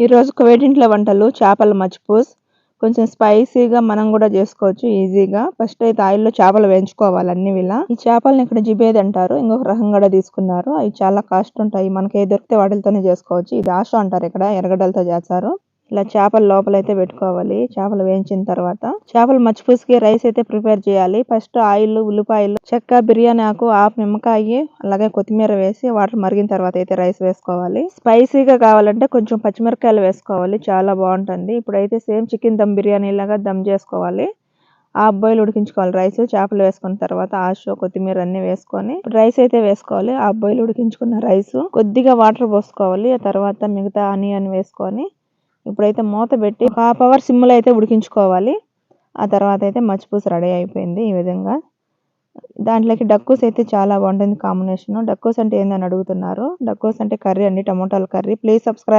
ఈరోజు కువేటింట్ల వంటలు చేపల మచ్చిపూస్ కొంచెం స్పైసీగా మనం కూడా చేసుకోవచ్చు ఈజీగా. ఫస్ట్ అయితే ఆయిల్లో చేపలు వేయించుకోవాలి అన్ని ఇలా ఈ చేపలను ఇక్కడ జిబేది అంటారు ఇంకొక రకం కూడా తీసుకున్నారు. అవి చాలా కాస్ట్ ఉంటాయి మనకి ఏ దొరికితే వాటితోనే చేసుకోవచ్చు. ఇది ఆశ అంటారు ఇక్కడ ఎర్రగడ్డలతో చేస్తారు. ఇలా చేపలు లోపల అయితే పెట్టుకోవాలి. చేపలు వేయించిన తర్వాత చేపల మచ్చిపూసుకి రైస్ అయితే ప్రిపేర్ చేయాలి. ఫస్ట్ ఆయిల్ ఉల్లిపాయలు చెక్క బిర్యానీ ఆకు ఆపు నిమ్మకాయ అలాగే కొత్తిమీర వేసి వాటర్ మరిగిన తర్వాత అయితే రైస్ వేసుకోవాలి. స్పైసీగా కావాలంటే కొంచెం పచ్చిమిరకాయలు వేసుకోవాలి. చాలా బాగుంటుంది. ఇప్పుడైతే సేమ్ చికెన్ దమ్ బిర్యానీ లాగా దమ్ చేసుకోవాలి. ఆ అబ్బాయిలు ఉడికించుకోవాలి. రైస్ చేపలు వేసుకున్న తర్వాత ఆషు కొత్తిమీర అన్ని వేసుకొని రైస్ అయితే వేసుకోవాలి. ఆ అబ్బాయిలు ఉడికించుకున్న రైస్ కొద్దిగా వాటర్ పోసుకోవాలి. ఆ తర్వాత మిగతా ఆనియన్ వేసుకొని ఇప్పుడైతే మూత పెట్టి హాఫ్ అవర్ సిమ్లో అయితే ఉడికించుకోవాలి. ఆ తర్వాత అయితే మచ్చిపూస రెడీ అయిపోయింది ఈ విధంగా. దాంట్లోకి డక్కూస్ అయితే చాలా బాగుంటుంది కాంబినేషన్. డక్కూస్ అంటే ఏందని అడుగుతున్నారు? డక్కూస్ అంటే కర్రీ అండి టమోటాల కర్రీ. Please subscribe